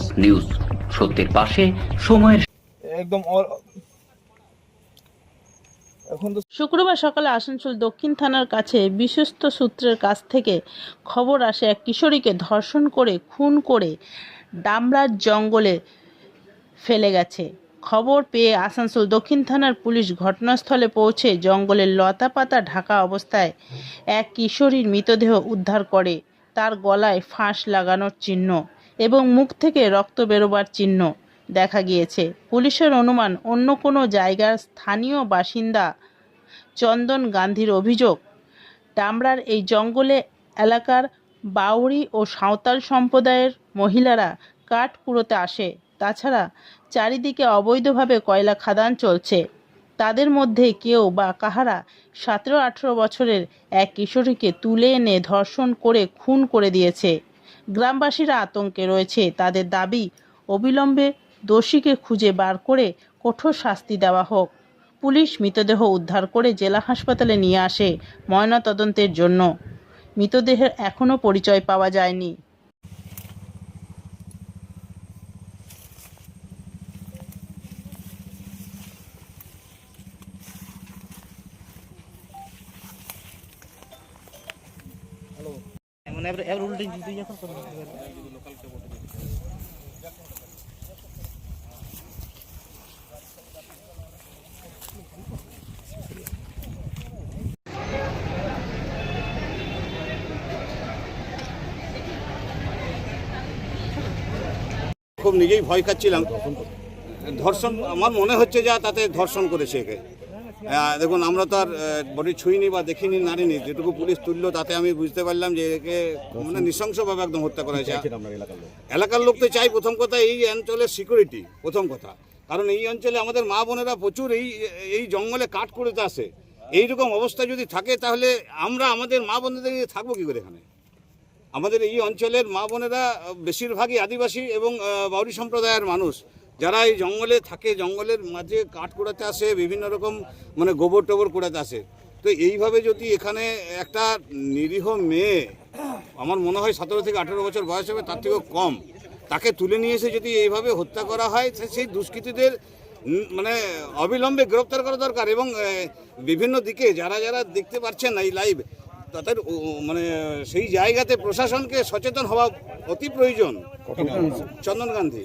News সত্যের পাশে সময়ের একদম অ- এখন তো শুক্রবার সকালে আসানসোল দক্ষিণ থানার কাছে বিশ্বস্ত সূত্রের কাছ থেকে খবর আসে এক কিশোরীকে ধর্ষণ করে খুন করে ডামরার জঙ্গলে ফেলে গেছে। খবর পেয়ে আসানসোল দক্ষিণ থানার পুলিশ ঘটনাস্থলে পৌঁছে জঙ্গলের লতা পাতা ঢাকা অবস্থায় এক কিশোরীর মৃতদেহ উদ্ধার করে। তার গলায় ফাঁস লাগানোর চিহ্ন। এবং মুখ থেকে রক্ত বেরোবার চিহ্ন দেখা গিয়েছে। পুলিশের অনুমান, অন্য কোনো জায়গার স্থানীয় বাসিন্দা চন্দন গান্ধীর অভিযোগ, ডামরার এই জঙ্গলে এলাকার বাউরি ও সাঁওতাল সম্প্রদায়ের মহিলারা কাঠ কুড়োতে আসে। তাছাড়া চারিদিকে অবৈধভাবে কয়লা খাদান চলছে। তাদের মধ্যে কেউ বা কাহারা সতেরো আঠেরো বছরের এক কিশোরীকে তুলে এনে ধর্ষণ করে, খুন করে দিয়েছে। গ্রামবাসীরা আতঙ্কে রয়েছে। তাদের দাবি, অবিলম্বে দোষীকে খুঁজে বার করে কঠোর শাস্তি দেওয়া হোক। পুলিশ মৃতদেহ উদ্ধার করে জেলা হাসপাতালে নিয়ে আসে ময়নাতদন্তের জন্য। মৃতদেহের এখনও পরিচয় পাওয়া যায়নি। খুব নিজেই ভয় খাচ্ছিলাম। ধর্ষণ আমার মনে হচ্ছে যা তাতে ধর্ষণ করেছে একে। দেখুন আমরা তো আর বডি ছুঁইনি বা দেখিনি নারিনি যেটুকু পুলিশ তুললো তাতে আমি বুঝতে পারলাম যে একে মানে নৃশংসভাবে একদম হত্যা করা হয়েছে। এলাকার লোক? তো চাই প্রথম কথা এই অঞ্চলের সিকিউরিটি প্রথম কথা। কারণ এই অঞ্চলে আমাদের মা বোনেরা প্রচুর এই এই জঙ্গলে কাঠ করতে আসে। এইরকম অবস্থা যদি থাকে তাহলে আমরা আমাদের মা বোনেদের থাকব কী করে এখানে? আমাদের এই অঞ্চলের মা বোনেরা বেশিরভাগই আদিবাসী এবং বাউরি সম্প্রদায়ের মানুষ। যারা এই জঙ্গলে থাকে জঙ্গলের মাঝে কাঠ কুড়াতে আসে বিভিন্ন রকম মানে গোবর টোবর কুড়াতে আসে। তো এইভাবে যদি এখানে একটা নিরীহ মেয়ে আমার মনে হয় সতেরো থেকে আঠেরো বছর বয়স হবে তার থেকেও কম তাকে তুলে নিয়ে এসে যদি এইভাবে হত্যা করা হয় সেই দুষ্কৃতীদের মানে অবিলম্বে গ্রেপ্তার করা দরকার এবং বিভিন্ন দিকে যারা যারা দেখতে পাচ্ছেন না এই লাইভ তাদের মানে সেই জায়গাতে প্রশাসনকে সচেতন হওয়া অতি প্রয়োজন। Chandan Gandhi.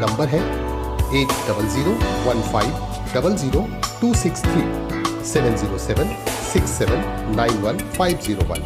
नंबर है eight double zero one five double zero two six three seven zero seven six seven nine one five zero one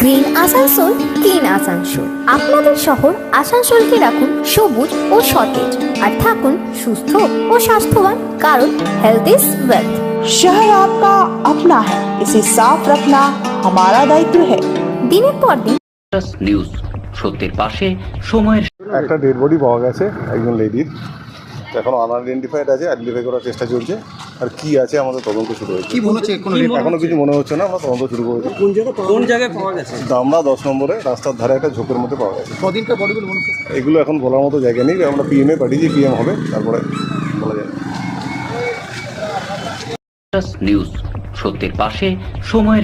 green Asansol clean Asansol আপনাদের শহর আসানসোলকে রাখুন সবুজ ও সতেজ আর থাকুন সুস্থ ও স্বাস্থ্যবান কারণ হেলথ ইজ ওয়েলথ शहर आपका अपना है इसे साफ रखना हमारा दायित्व है দিনের পর দিন নিউজ সত্যের পাশে সময়ের একটা ডেড বডি পাওয়া গেছে একজন লেডির এখন আনআইডেন্টিফাইড আছে আইডেন্টিফাই করার চেষ্টা চলছে। আর কি আছে আমাদের তদন্ত শুরু হয়েছে। কি মনে হচ্ছে এখনও কিছু মনে হচ্ছে না আমরা তদন্ত শুরু করেছি। কোন জায়গায় কোন জায়গায় পাওয়া দশ নম্বরে রাস্তার ধারে একটা ঝোঁকের মধ্যে পাওয়া গেছে। বডিগুলো এগুলো এখন বলার মতো জায়গা নেই। আমরা পিএমএ পাঠিয়েছি পিএম হবে তারপরে বলা যায় নিউজ সত্যের পাশে সময়ের